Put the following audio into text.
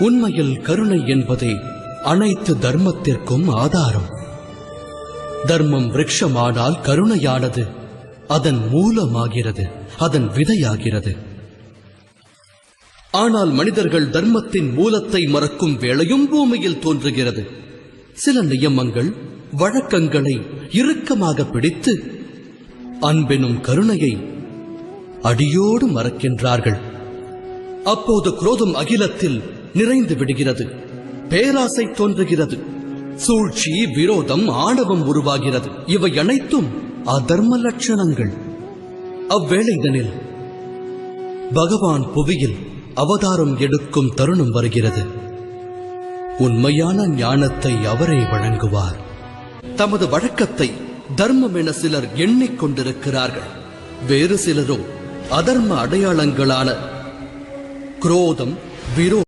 உண்மையில் கருணை என்பதே அனைத்து தர்மத்திற்கும் ஆதாரம். தர்மம் விரக்ஷமானால் கருணையானது அதன் மூலமாகிறது அதன் விதையாகிறது. ஆனால் மனிதர்கள் தர்மத்தின் மூலத்தை மறக்கும் வேளையும் பூமியில் தோன்றுகிறது. சில நியமங்கள் வழக்கங்களை இறுக்கமாக பிடித்து அன்பெனும் கருணையை அடியோடு மறக்கின்றார்கள். அப்போது குரோதம் அகிலத்தில் நிறைந்து விடுகிறது. பேராசை தோன்றுகிறது. சூழ்ச்சி விரோதம் ஆணவம் உருவாகிறது. இவை அனைத்தும் அதர்ம லட்சணங்கள். அவ்வேளைதனில் பகவான் புவியில் அவதாரம் எடுக்கும் தருணம் வருகிறது. உண்மையான ஞானத்தை அவரே வழங்குவார். தமது வழக்கத்தை தர்மம் என சிலர் எண்ணிக்கொண்டிருக்கிறார்கள் வேறு சிலரோ அதர்ம அடையாளங்களான குரோதம் விரோ